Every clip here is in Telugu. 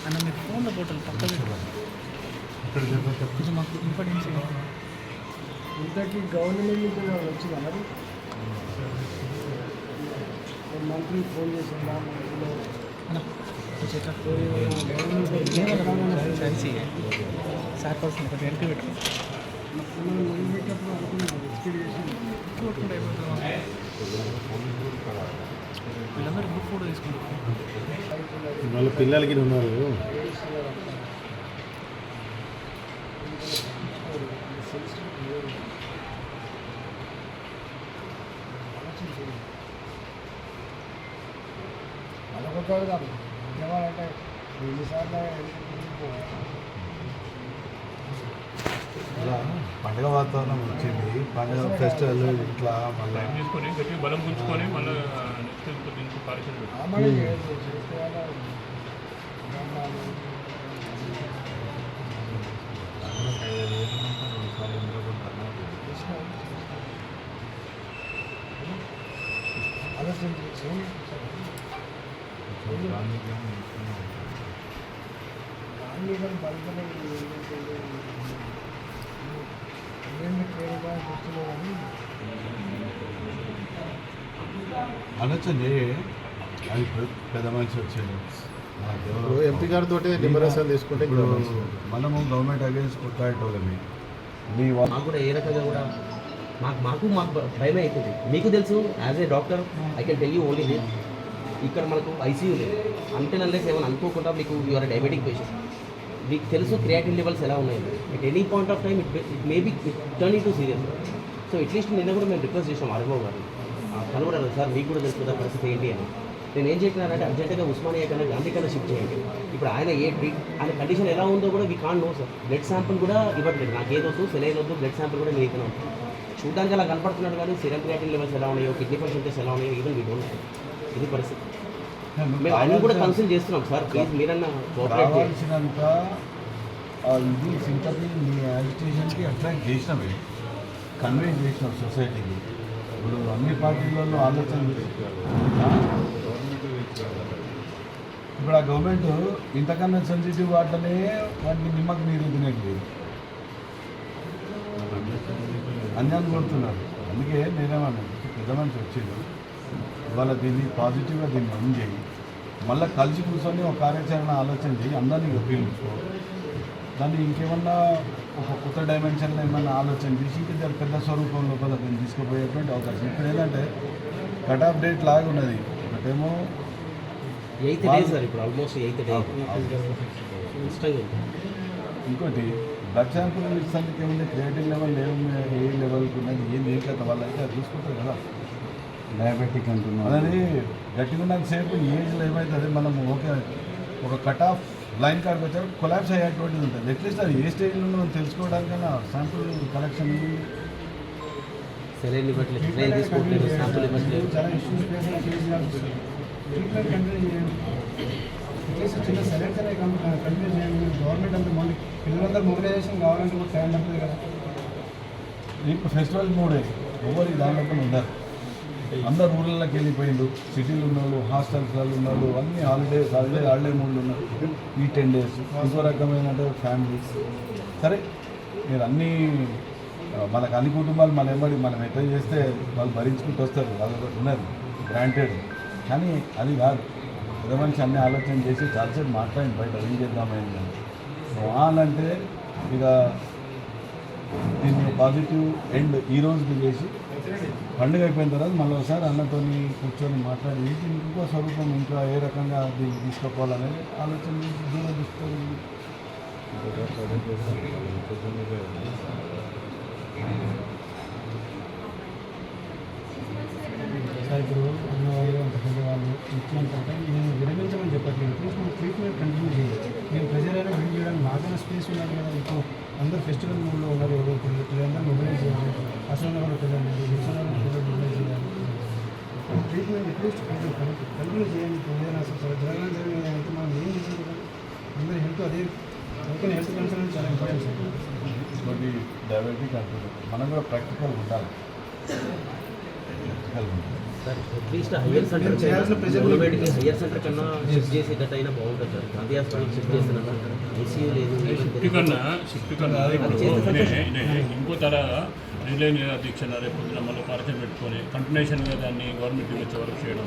అన్న మీరు ఫోన్లో ఫోటోలు పక్క కొంచెం మాకు ఇంపార్టెన్స్ ఇంతకీ గవర్నమెంట్ నుంచి ఏమైనా వచ్చిందా మంత్రి ఫోన్ చేసిందా మంత్రిలో సార్ పర్సన్ కొంచెం వెనక్కి పెట్టుకో పిల్లలకి ఉన్నారు. పండగ వాతావరణం వచ్చింది. పండగ ఫెస్టివల్ ఇట్లా మళ్ళీ టైం తీసుకొని గట్టి బలం పుంజుకొని మళ్ళీ నెక్స్ట్ బలపడే ఆలోచన అది పెద్ద మనిషి వచ్చేది ఎంపీ గారితో నిమ్మరసం తీసుకుంటే. మనము గవర్నమెంట్ అగేన్స్ కొట్లాడేటోళ్ళమి. మీ వా- మాకు కూడా ఏ రకంగా కూడా మాకు మాకు మాకు భయమే అవుతుంది మీకు తెలుసు as a doctor I can tell you only this ఇక్కడ మనకు ఐసీయూ లేదు. అంటే నల్లే సేవన్ అనుకోకుండా మీకు యూఆర్ డయాబెటిక్ పేషెంట్ మీకు తెలుసు క్రియాటిన్ లెవెల్స్ ఎలా ఉన్నాయి. At any point of time it it maybe turn in to serious so at least నిన్న కూడా మేము రిక్వెస్ట్ చేసాం అనుభవ్ గారు. కనుగొన్నారు సార్ మీకు కూడా తెలుసు కదా పరిస్థితి ఏంటి అని. నేను ఏం చెప్పినానంటే అర్జెంటుగా ఉస్మానియా కన్నా గాంధీ కన్నా షిఫ్ట్ చేయండి. ఇప్పుడు ఆయన ఏ ట్రీట్ ఆయన కండిషన్ ఎలా ఉందో కూడా we can know sir blood sample కూడా ఇవ్వట్లేదు. నాకు ఏదొద్దు సెలైన్ వద్దు బ్లడ్ శాంపుల్ కూడా నేను ఇస్తున్నాను చూడడానికి అలా కనపడుతున్నాడు కానీ సిరం క్రియాటిన్ లెవెల్స్ ఎలా ఉన్నాయో కిడ్నీ పర్సెంటేజ్ ఎలా ఉన్నాయో ఈవెన్ వీ డోంట్ ఇది పరిస్థితి. మేము ఆయన కూడా కన్సల్ట్ చేస్తున్నాం సార్ ప్లీజ్ మీరన్నా కోఆపరేట్ చేయండి. ఇది సింపతి మీ యాజిటేషన్కి అట్రాక్ట్ చేసినవి కన్వే చేసినాం సొసైటీకి ఇప్పుడు అన్ని పార్టీలలో ఆలోచన గవర్నమెంట్ ఇంతకన్నా సెన్సిటివ్ వాటినే వాటిని నిమ్మకు నీరు తినట్లేదు అన్యాన్ని కొడుతున్నారు అందుకే నేనేమన్నా పెద్ద మనిషి వచ్చిండు. ఇవాళ దీన్ని పాజిటివ్గా దీన్ని రన్ చేయి. మళ్ళీ కలిసి కూర్చొని ఒక కార్యాచరణ ఆలోచన చేయి. అందరినీ ఉపయోగించుకో దాన్ని ఇంకేమన్నా ఒక కొత్త డైమెన్షన్లో ఏమన్నా ఆలోచన చేసి ఇంకా పెద్ద స్వరూపంలో కూడా దీన్ని తీసుకుపోయేటువంటి అవకాశం. ఇప్పుడు ఏంటంటే కట్ ఆఫ్ డేట్ లాగా ఉన్నది. ఒకటేమో ఎయిత్ డే సార్ ఇప్పుడు ఆల్మోస్ట్ ఎయిత్ డే. ఇంకోటి బ్లడ్ శాంపుల్ ఇస్తానికి ఏముంది? క్రియేటివ్ లెవెల్ ఏముంది? ఏ లెవెల్కి ఉన్నది? ఏం ఏం కదా వాళ్ళు అయితే అది చూసుకుంటారు కదా. డయాబెటిక్ అంటున్నాను అదే గట్టిగా ఉన్నంతసేపు ఏజ్లో ఏమవుతుంది మనం ఓకే ఒక కట్ ఆఫ్ లైన్ కార్డ్కి వచ్చాక కొలాబ్స్ అయ్యేటువంటిది ఉంటుంది. అట్లీస్ట్ అది ఏ స్టేజ్లో మనం తెలుసుకోవడానికైనా శాంపుల్ కలెక్షన్ చాలా ఇష్యూస్ ఫేస్ ఫేస్ చేయాల్సి వస్తుంది కంటిన్యూ చేయండి అట్లీస్ట్ చిన్న సెలెక్ట్ కంటిన్యూ చేయండి గవర్నమెంట్ అంతా మళ్ళీ పిల్లలందరూ మొబిలైజేషన్ కావాలంటే కూడా టైం పడుతుంది కదా. ఇప్పుడు ఫెస్టివల్ మూడే. ఎవరి దాంట్లో ఉన్నారు అందరు ఊళ్ళకి వెళ్ళిపోయిండు. సిటీలు హాస్టల్స్ హాస్టల్స్లలో ఉన్నారు అన్ని హాలిడేస్ హాలిడే హాలిడే మూడ్లు ఉన్నారు. ఈ టెన్ డేస్. ఇంకో రకమైన ఫ్యామిలీస్ సరే మీరు అన్నీ మనకు అన్ని కుటుంబాలు మన ఎంబడి మనం ఎట్లా చేస్తే వాళ్ళు భరించుకుంటూ వస్తారు. వాళ్ళు ఉన్నారు. గ్రాంటెడ్ కానీ అది కాదు. పెద్ద మనిషి అన్ని ఆలోచన చేసి చాలాసేపు మాట్లాడి బయట ఏం చేద్దామైంది అని. అంటే ఇక దీన్ని పాజిటివ్ ఎండ్ ఈ రోజుకి చేసి పండుగ అయిపోయిన తర్వాత మళ్ళీ ఒకసారి అన్నతోని కూర్చొని మాట్లాడి ఇంకో స్వరూపం? ఇంకా ఏ రకంగా దీన్ని తీసుకోవాలనేది ఆలోచన చేసి దూరదృష్టి ఇప్పుడు ఉన్నవాళ్ళు అంత పెద్దవాళ్ళు ఇచ్చిన తర్వాత నేను విరమించమని చెప్పట్లేదు ప్లీజ్ మనం ట్రీట్మెంట్ కంటిన్యూ చేయాలి నేను ప్రెజర్ అయినా బిల్డ్ చేయడానికి నాకైనా స్పేస్ ఉన్నది కదా ఇప్పుడు అందరూ ఫెస్టివల్ మూడ్లో ఉన్నారు ఎవరో పిల్లలు పిల్లలందరూ మొబైలైజ్ చేయాలి. అసలు పిల్లలు ఇసలు పిల్లలు మొబైలైజ్ చేయాలి. ట్రీట్మెంట్ అట్లీస్ట్ కంటిన్యూ చేయండి. ఏదైనా అసలు జరగడం జరిగిన అయితే మనం ఏం చేసేది కదా అందరి హెల్త్ అదే ఓకే హెల్త్ కన్సర్న్ చాలా ఇంపార్టెంట్ సార్ ఇంకోటి డయాబెటిక్ అంటున్నారు. మనం కూడా ప్రాక్టికల్ ఉండాలి. Sir at least higher centre higher centre కన్నా షిఫ్ట్ చేసేటట్టు అయినా బాగుంటుంది sir Gandhi hospital shift ICU లేదు షిఫ్ట్ కన్నా షిఫ్ట్ కన్నా ఇంకో తర రిలే దీక్ష రేపు పొద్దున మళ్ళీ పరిచయం పెట్టుకొని కంటిన్యూషన్గా దాన్ని గవర్నమెంట్ వచ్చే వరకు చేయడం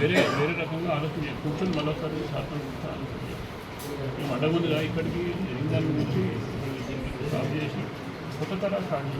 వేరే వేరే రకంగా ఆలోచన కూర్చొని మళ్ళీ ఒకసారి సార్తో మేము అడగముందుగా ఇక్కడికి జరిగిన దాని గురించి దీన్ని చేసి కొత్త తర స్టార్ట్